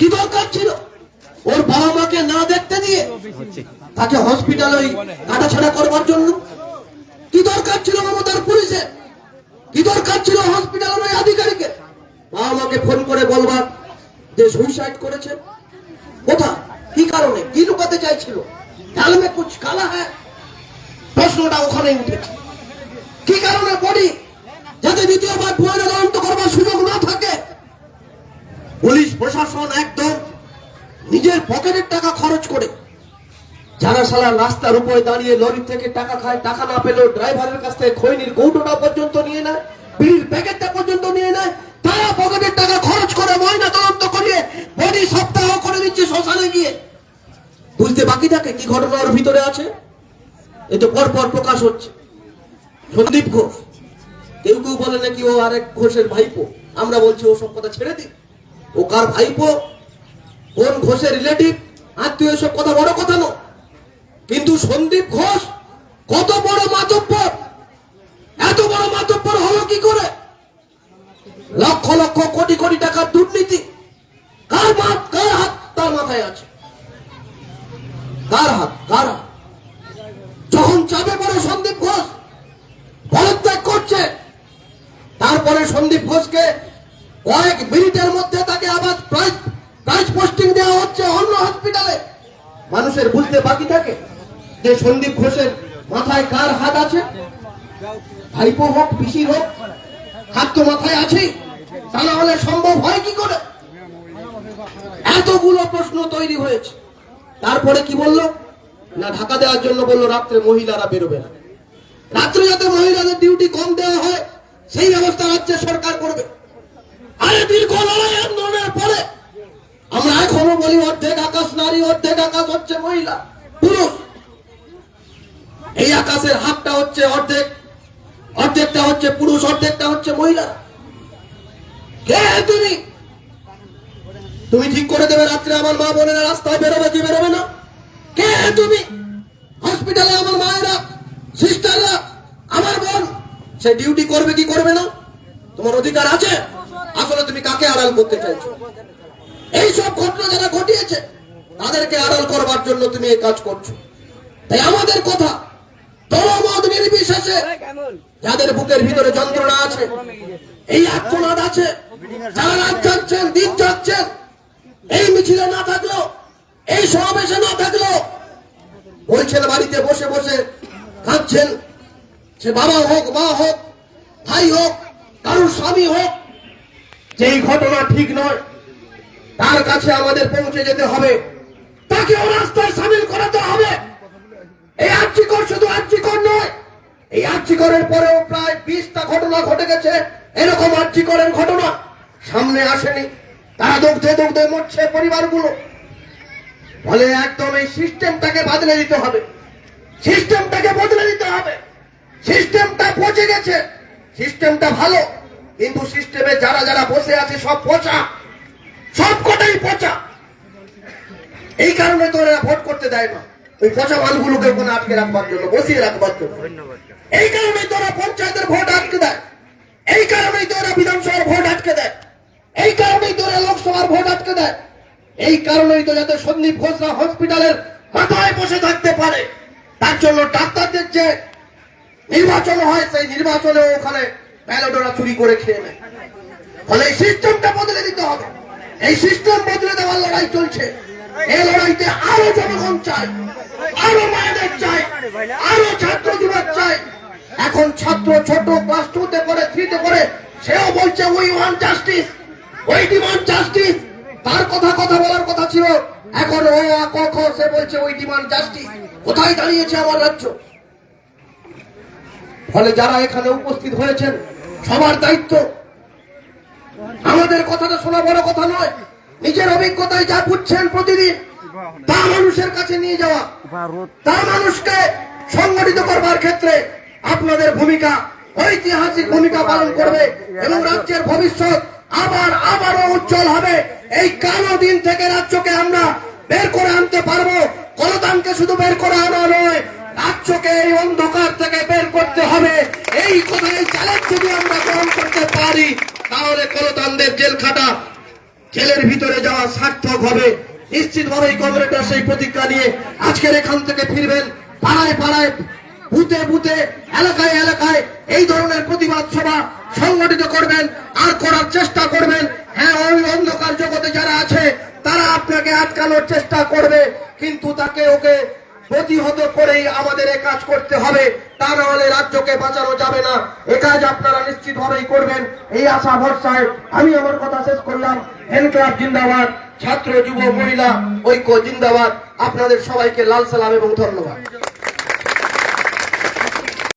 কি দরকার ছিল? ওর বাবা মাকে না দেখতে দিয়ে তাকে হসপিটালে ওই কাটাছাড়া করবার জন্য? কি দরকার ছিল মমতার পুলিশে? কি দরকার ছিল হসপিটালের ওই আধিকারিকের? বাবা মাকে ফোন করে বলবার যে সুইসাইড করেছে। কোথা কি কারণে? কি লুকাতে চাইছিল? ডাল মে কুছ কালা হ্যাঁ প্রশ্নটা ওখানে উঠেছে। কি কারণে বডি যাতে দ্বিতীয়বার পুয়ারে তদন্ত করবার সুযোগ না থাকে। পুলিশ প্রশাসন একদম নিজের পকেটের টাকা খরচ করে। যারা সালা রাস্তার উপরে দাঁড়িয়ে লরি থেকে টাকা খায়, টাকা না পেলেও ড্রাইভারের কাছ থেকে খৈনির কৌটোটা পর্যন্ত নিয়ে নেয়, বিড়ির প্যাকেটটা পর্যন্ত নিয়ে নেয়, তারা পকেটের টাকা খরচ করে ময়না তদন্ত করিয়ে বডি সপ্তাহ করে দিচ্ছে শ্মশানে গিয়ে। বুঝতে বাকি থাকে কি ঘটনা ওর ভিতরে আছে? এ তো পর পর প্রকাশ হচ্ছে। সন্দীপ ঘোষ, কেউ কেউ বলে নাকি ও আরেক ঘোষের ভাইপো। আমরা বলছি ও সব কথা ছেড়ে দিই ও কার ভাইপো, কোন ঘোষের রিলেটিভ আত্মীয় এসব কথা বড় কথা নয়। কিন্তু সন্দীপ ঘোষ, কত বড় মাতব্বর? এত বড় মাতব্বর হলো কি করে? লক্ষ লক্ষ কোটি কোটি টাকার দুর্নীতি। কার মাত কার হাত? তার মাথায় আছে। কার হাত কার হাত? যখন চাপে পড়ে সন্দীপ ঘোষ পদত্যাগ করছে, তারপরে সন্দীপ ঘোষকে কয়েক মিনিটের মধ্যে তাকে আবার প্রাইজ প্রাইজ পোস্টিং দেওয়া হচ্ছে অন্য হসপিটালে মানুষের বুঝতে বাকি থাকে যে সন্দীপ ঘোষের মাথায় কার হাত আছে? ভাইপো হোক পিসি হোক, হাত তো মাথায় আছেই। তা না হলে সম্ভব হয় কি করে? এতগুলো প্রশ্ন তৈরি হয়েছে। তারপরে কি বলল? না, ঢাকা দেওয়ার জন্য বলল, রাত্রে মহিলারা বেরোবে না। রাত্রে যাতে মহিলাদের ডিউটি কম দেওয়া হয়, সেই ব্যবস্থা রাজ্যের সরকার করবে আরে দীর্ঘ লড়াই আন্দোলনের পরে বলি অর্ধেক আকাশ, নারী অর্ধেক আকাশ হচ্ছে মহিলা, পুরুষ। এই আকাশের হাতটা হচ্ছে অর্ধেক, অর্ধেকটা হচ্ছে পুরুষ, অর্ধেকটা হচ্ছে মহিলা। কে তুমি? তুমি ঠিক করে দেবে রাত্রে আমার মা বোনেরা রাস্তায় বেরোবে কি বেরোবে না? কে তুমি? হসপিটালে আমার মায়েরা, সিস্টাররা, আমার বোন, সে ডিউটি করবে কি করবে না? তোমার অধিকার আছে? আসলে তুমি কাকে আড়াল করতে চাইছো? এই সব ঘটনা যারা ঘটিয়েছে, তাদেরকে আড়াল করবার জন্য তুমি এই কাজ করছ। তাই আমাদের কথা, দলমত নির্বিশেষে যাদের বুকের ভিতরে যন্ত্রণা আছে, এই আত্মনাদ আছে, যারা রাত যাচ্ছেন, দিন যাচ্ছেন, এই মিছিলে না থাকল এই সমাবেশে না থাকল বলছেন বাড়িতে বসে বসে কাঁদছেন, সে বাবা হোক, মা হোক, ভাই হোক, কারোর স্বামী হোক এই ঘটনা ঠিক নয় তার কাছে আমাদের পৌঁছে যেতে হবে। তাকেও রাস্তায় সামিল করাতে হবে। এই আর্যিকর শুধু আর্যিকর নয়, এই আর্যিকরের পরেও প্রায় বিশটা ঘটনা ঘটে গেছে। এরকম আর্যিকরের ঘটনা সামনে আসেনি। তারা দগ্ধে দগ্ধে মরছে পরিবারগুলো। ফলে একদম এই সিস্টেমটাকে বদলে দিতে হবে। সিস্টেমটাকে বদলে দিতে হবে। সিস্টেমটা পচে গেছে। সিস্টেমটা ভালো, কিন্তু সিস্টেমে যারা যারা বসে আছে সব পচা। সব কটাই পচা। এই কারণে তো এরা ভোট করতে দেয় না। ওই পচা মালগুলোকে ওখানে আটকে রাখবার জন্য বসিয়ে রাখবার জন্য। এই কারণেই তোরা পঞ্চায়েতের ভোট আটকে দেয়। এই কারণেই তোরা বিধানসভার ভোট আটকে দেয়। এই কারণেই তোরা লোকসভার ভোট আটকে দেয়। এই কারণেই তো যাতে সন্দীপ ঘোষরা হসপিটালের মাথায় বসে থাকতে পারে। তার জন্য ডাক্তারদের যে নির্বাচন হয় সেই নির্বাচনে ওখানে ব্যালটরা চুরি করে খেয়ে নেয়। ফলে এই সিস্টেমটা বদলে দিতে হবে। এই সিস্টেম বদলে দেওয়ার লড়াই চলছে। এই লড়াইতে আরও জনগণ চাই আরও মায়েদের চাই আরও ছাত্র যুবক চাই এখন ছাত্র ছোট ক্লাস টুতে করে থ্রিতে করে সেও বলছে উই ওয়ান জাস্টিস ওই ডিমান্ড জাস্টিস তার কথা কথা বলার কথা ছিল। এখন ও আ, ক খ সে বলছে ওই ডিমান্ড জাস্টিস কোথায় দাঁড়িয়েছে আমার রাজ্য? ফলে যারা এখানে উপস্থিত হয়েছেন সবার দায়িত্ব আমাদের কথাটা শোনা বড় কথা নয়। নিজের অভিজ্ঞতায় যা বুঝছেন প্রতিদিন, তা মানুষের কাছে নিয়ে যাওয়া। তা মানুষকে সংগঠিত করবার ক্ষেত্রে আপনাদের ভূমিকা, ঐতিহাসিক ভূমিকা পালন করবে এবং রাজ্যের ভবিষ্যৎ আবার, আবারও উজ্জ্বল হবে। এই কালো দিন থেকে রাজ্যকে আমরা বের করে আনতে পারব। কলতানকে শুধু বের করে আনা নয়, রাজ্যকে এই অন্ধকার থেকে বের করতে হবে। এই কথা এই চ্যালেঞ্জ যদি আমরা গ্রহণ করতে পারি তাহলে কলতানদের জেল খাটা, জেলের ভিতরে যাওয়া সার্থক হবে। নিশ্চিতভাবে এই কমরেডরা সেই প্রতিজ্ঞা নিয়ে আজকের এখান থেকে ফিরবেন। পাড়ায় পাড়ায়, বুথে বুথে, এলাকায় এলাকায় এই ধরনের প্রতিবাদ সভা সংগঠিত করবেন আর করার চেষ্টা করবেন। হ্যাঁ ওই অন্ধকার জগতে যারা আছে, তারা আপনাকে আটকানোর চেষ্টা করবে, কিন্তু তাকে ওকে প্রতিহত করেই আমাদের এ কাজ করতে হবে, তা না হলে রাজ্যকে বাঁচানো যাবে না। এ কাজ আপনারা নিশ্চিত ভাবেই করবেন, এই আশা, ভরসায় আমি আমার কথা শেষ করলাম। এনক্লাব জিন্দাবাদ, ছাত্র, যুব, মহিলা, ঐক্য জিন্দাবাদ। আপনাদের সবাইকে লাল সালাম এবং ধন্যবাদ।